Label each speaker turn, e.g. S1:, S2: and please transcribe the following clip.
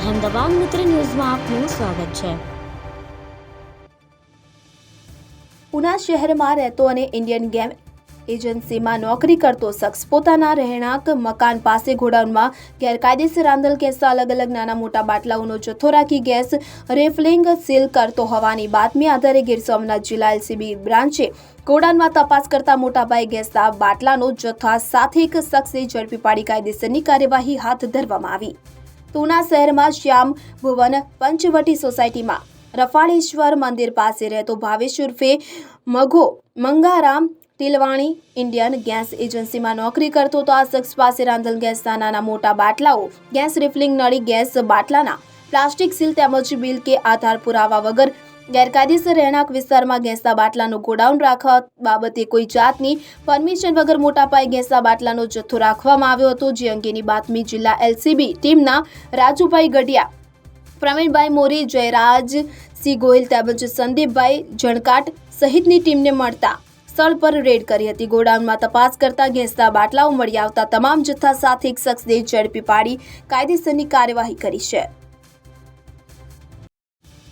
S1: અહેમદાબાદ મિત્ર ન્યૂઝમાં આપનું સ્વાગત છે.
S2: ઉના શહેરમાં રહેતો અને ઇન્ડિયન ગેમ એજન્સીમાં નોકરી કરતો શખ્સ પોતાના રહેણાંક મકાન પાસે ગોડાઉનમાં ગેરકાયદેસર આંદલ ગેસના અલગ અલગ નાના મોટા બાટલાઓનો જથ્થો રાખી ગેસ રેફલિંગ સીલ કરતો હોવાની બાતમી આધારે ગીર સોમનાથ જિલ્લા એલસીબી બ્રાન્ચે ગોડાઉનમાં તપાસ કરતા મોટાભાઈ ગેસના બાટલાનો જથ્થા સાથે એક શખ્સે ઝડપી પાડી કાયદેસરની કાર્યવાહી હાથ ધરવામાં આવી. તુના શહેરમાં શ્યામ ભુવન પંચવટી સોસાયટીમાં. રફાળેશ્વર મંદિર પાસે રહેતો ભાવેશ ઉર્ફે મઘો મંગારામ તિલવાણી ઇન્ડિયન ગેસ એજન્સીમાં નોકરી કરતો તો આ શખ્સ પાસે રાંધલ ગેસના નાના મોટા બાટલાઓ, ગેસ રિફિલિંગ નળી, ગેસ બાટલાના પ્લાસ્ટિક સીલ તેમજ બિલ કે આધાર પુરાવા વગર ગેરકાયદેસર રહેણાંક વિસ્તારમાં ગેસના બાટલાનું ગોડાઉન રાખવા બાબતે કોઈ જાતની પરમિશન વગર મોટા પાયે ગેસના બાટલાનો જથ્થો રાખવામાં આવ્યો હતો, જે અંગેની બાતમી જિલ્લા એલસીબી ટીમના રાજુભાઈ ગઢિયા, પ્રવીણભાઈ મોરી, જયરાજ સિંહ ગોહિલ તેમજ સંદીપભાઈ જણકાટ સહિતની ટીમને મળતા સ્થળ પર રેડ કરી હતી. ગોડાઉનમાં તપાસ કરતા ગેસના બાટલાઓ મળી આવતા તમામ જથ્થા સાથે એક શખ્સને ઝડપી પાડી કાયદેસરની કાર્યવાહી કરી છે.